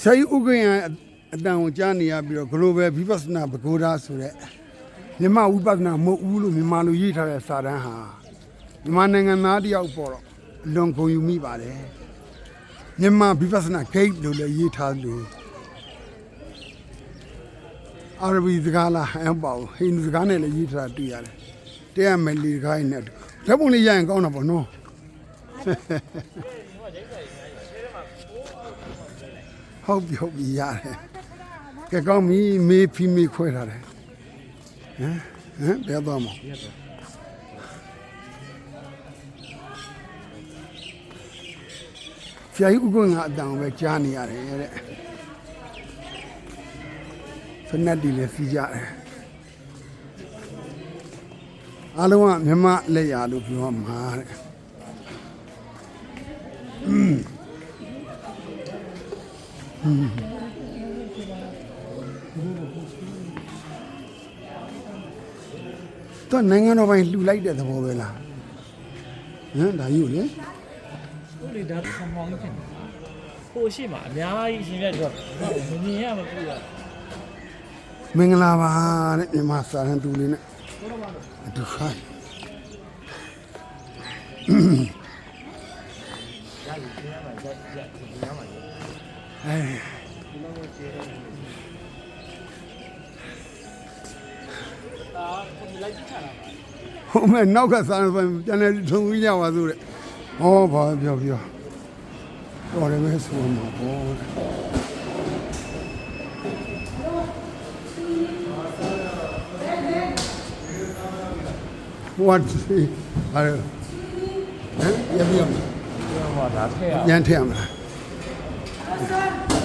ဆရာကြီးဥက္ကဋ္ဌအတန်ကိုကြားနေရပြီးတော့ global vipassana ဘဂိုဒါဆိုတဲ့မြန်မာဝိပဿနာမဟုတ်ဘူးလို့မြန်မာလိုရေးထားတဲ့စာတမ်းဟာမြန်မာနိုင်ငံသားတယောက်ပေါ်တော့အလွန်ဂုဏ်ယူမိပါတယ်မြန်မာ vipassana gate လို့လည်းရေးထားလို့အာရဘီစကားလားအမပေါ့ဟိန္ဒူစကားနဲ့လည်းရေးထားတာတွေ့ရတယ်တရားမယ်လီစကားနဲ့ဓာတ်ပုံလေးရရင်ကောင်းတာပေါ့နော် ဟုတ်ပြီဟုတ်ပြီရတယ်ကဲကောင်းပြီမေးဖီမေးခွဲထားတယ်ဟမ်ဟမ်ဘယ်သွားမလဲဆရာကြီးဥက္ကဋ္ဌအတန်ကိုပဲကြားနေရတယ်တဲ့ဖနက်တီလည်းစီးကြတယ်အားလုံးကမြမလက်ရလို့ပြောမှာတဲ့ တော့နိုင်ငံတော်ပိုင်းလှူလိုက်တဲ့သဘောပဲလားဟမ်ဒါကြီးကိုလေဟုတ်လေဒါဆံမောင်းကြီးဖြစ်နေဟိုရှိမှာအများကြီးရှင်ပြတော့မမြင်ရမပြည့်ရမင်္ဂလာပါတဲ့မြန်မာစာရန်တူလေးနဲ့အတူခိုင်းအဲဒါကိုလိုက်ကြ ည့်ချတာပါဟိုမဲ့နောက်ကစာရန်ပိုင်းပြန်လဲထုံပြီးကြပါစို့တဲ့ဟောဘာပြောပြောတော်တယ်ပဲဆိုမှာပေါ့တဲ့ဟိုကဟာဟမ်ရပြရမလားဟောဒါထည့်ရရန်ထည့်ရမလား Awesome.